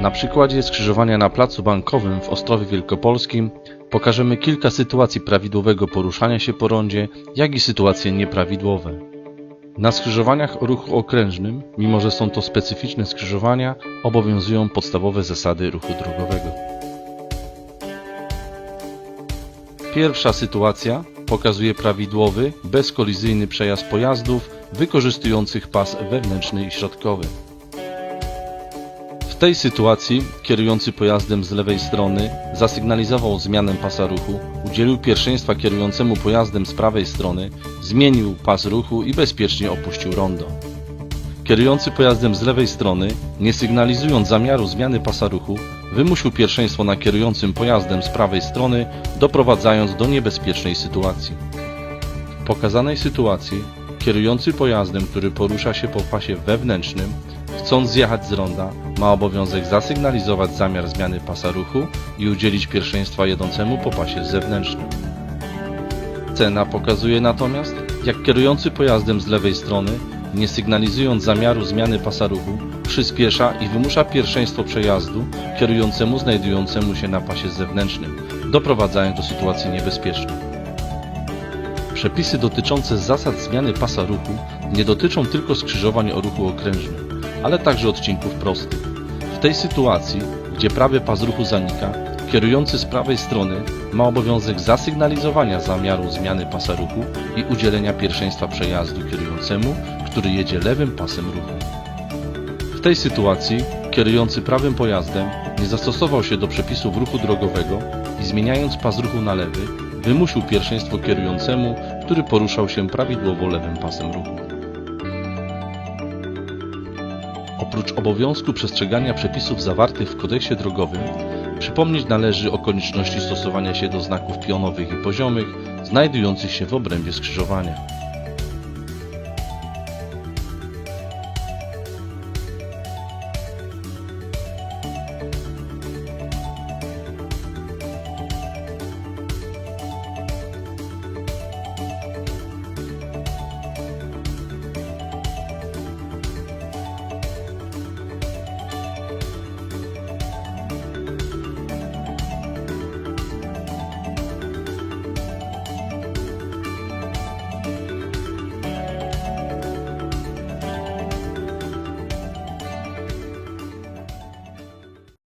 Na przykładzie skrzyżowania na Placu Bankowym w Ostrowie Wielkopolskim pokażemy kilka sytuacji prawidłowego poruszania się po rondzie, jak i sytuacje nieprawidłowe. Na skrzyżowaniach o ruchu okrężnym, mimo że są to specyficzne skrzyżowania, obowiązują podstawowe zasady ruchu drogowego. Pierwsza sytuacja pokazuje prawidłowy, bezkolizyjny przejazd pojazdów wykorzystujących pas wewnętrzny i środkowy. Tej sytuacji kierujący pojazdem z lewej strony zasygnalizował zmianę pasa ruchu, udzielił pierwszeństwa kierującemu pojazdem z prawej strony, zmienił pas ruchu i bezpiecznie opuścił rondo. Kierujący pojazdem z lewej strony, nie sygnalizując zamiaru zmiany pasa ruchu, wymusił pierwszeństwo na kierującym pojazdem z prawej strony, doprowadzając do niebezpiecznej sytuacji. W pokazanej sytuacji kierujący pojazdem, który porusza się po pasie wewnętrznym, chcąc zjechać z ronda, ma obowiązek zasygnalizować zamiar zmiany pasa ruchu i udzielić pierwszeństwa jedącemu po pasie zewnętrznym. Cena pokazuje natomiast, jak kierujący pojazdem z lewej strony, nie sygnalizując zamiaru zmiany pasa ruchu, przyspiesza i wymusza pierwszeństwo przejazdu kierującemu znajdującemu się na pasie zewnętrznym, doprowadzając do sytuacji niebezpiecznej. Przepisy dotyczące zasad zmiany pasa ruchu nie dotyczą tylko skrzyżowań o ruchu okrężnym, ale także odcinków prostych. W tej sytuacji, gdzie prawy pas ruchu zanika, kierujący z prawej strony ma obowiązek zasygnalizowania zamiaru zmiany pasa ruchu i udzielenia pierwszeństwa przejazdu kierującemu, który jedzie lewym pasem ruchu. W tej sytuacji kierujący prawym pojazdem nie zastosował się do przepisów ruchu drogowego i zmieniając pas ruchu na lewy, wymusił pierwszeństwo kierującemu, który poruszał się prawidłowo lewym pasem ruchu. Oprócz obowiązku przestrzegania przepisów zawartych w kodeksie drogowym, przypomnieć należy o konieczności stosowania się do znaków pionowych i poziomych znajdujących się w obrębie skrzyżowania.